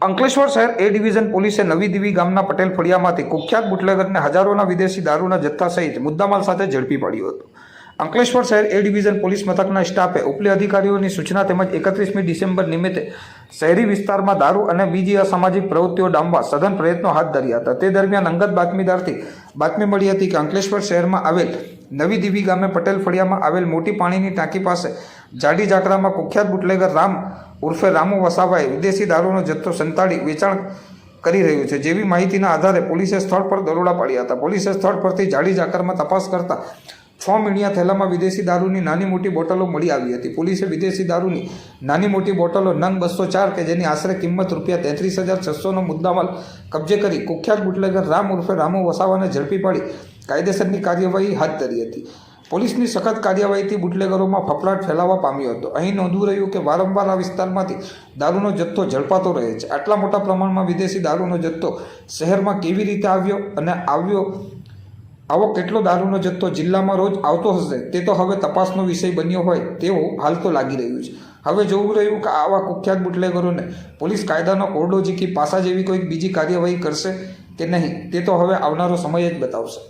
અંકલેશ્વર શહેર એ ડિવિઝન પોલીસે નવી દીવી ગામના પટેલ ફળિયામાંથી કુખ્યાત બુટલેગરને હજારોના વિદેશી દારૂના જથ્થા સહિત મુદ્દામાલ સાથે ઝડપી પાડ્યો હતો. અંકલેશ્વર શહેર એ ડિવિઝન પોલીસ મથકના સ્ટાફે ઉપલી અધિકારીઓની સૂચના તેમજ એકત્રીસમી ડિસેમ્બર નિમિત્તે શહેરી વિસ્તારમાં દારૂ અને બીજી અસામાજિક પ્રવૃત્તિઓ ડામવા સઘન પ્રયત્નો હાથ ધર્યા હતા. તે દરમિયાન અંગત બાતમીદારથી બાતમી મળી હતી કે અંકલેશ્વર શહેરમાં આવેલ નવી દીવી ગામે પટેલ ફળિયામાં આવેલ મોટી પાણીની ટાંકી પાસે જાડી જાકરામાં કુખ્યાત બુટલેગર રામ ઉર્ફે રામુ વસાવાએ વિદેશી દારૂનો જથ્થો સંતાડી વેચાણ કરી રહ્યું છે. જેવી માહિતીના આધારે પોલીસે સ્થળ પર દરોડા પાડ્યા હતા. પોલીસે સ્થળ પરથી જાડી જાકરમાં તપાસ કરતા છ મીણિયા થેલામાં વિદેશી દારૂની નાની મોટી બોટલો મળી આવી હતી. પોલીસે વિદેશી દારૂની નાની મોટી બોટલો નંગ બસો ચાર કે જેની આશરે કિંમત રૂપિયા તેત્રીસ હજાર છસોનો મુદ્દામાલ કબજે કરી કુખ્યાત બુટલેગર રામ ઉર્ફે રામુ વસાવાને ઝડપી પાડી કાયદેસરની કાર્યવાહી હાથ ધરી હતી. પોલીસની સખત કાર્યવાહીથી બુટલેગરોમાં ફફડાટ ફેલાવા પામ્યો હતો. અહીં નોંધવું રહ્યું કે વારંવાર આ વિસ્તારમાંથી દારૂનો જથ્થો ઝડપાતો રહે છે. આટલા મોટા પ્રમાણમાં વિદેશી દારૂનો જથ્થો શહેરમાં કેવી રીતે આવ્યો અને આવ્યો, આવો કેટલો દારૂનો જથ્થો જિલ્લામાં રોજ આવતો હશે તે તો હવે તપાસનો વિષય બન્યો હોય તેવું હાલ તો લાગી રહ્યું છે. હવે જોવું રહ્યું કે આવા કુખ્યાત બુટલેગરોને પોલીસ કાયદાનો કોરડો ઝીકી પાસા જેવી કોઈક બીજી કાર્યવાહી કરશે કે નહીં તે તો હવે આવનારો સમય જ બતાવશે.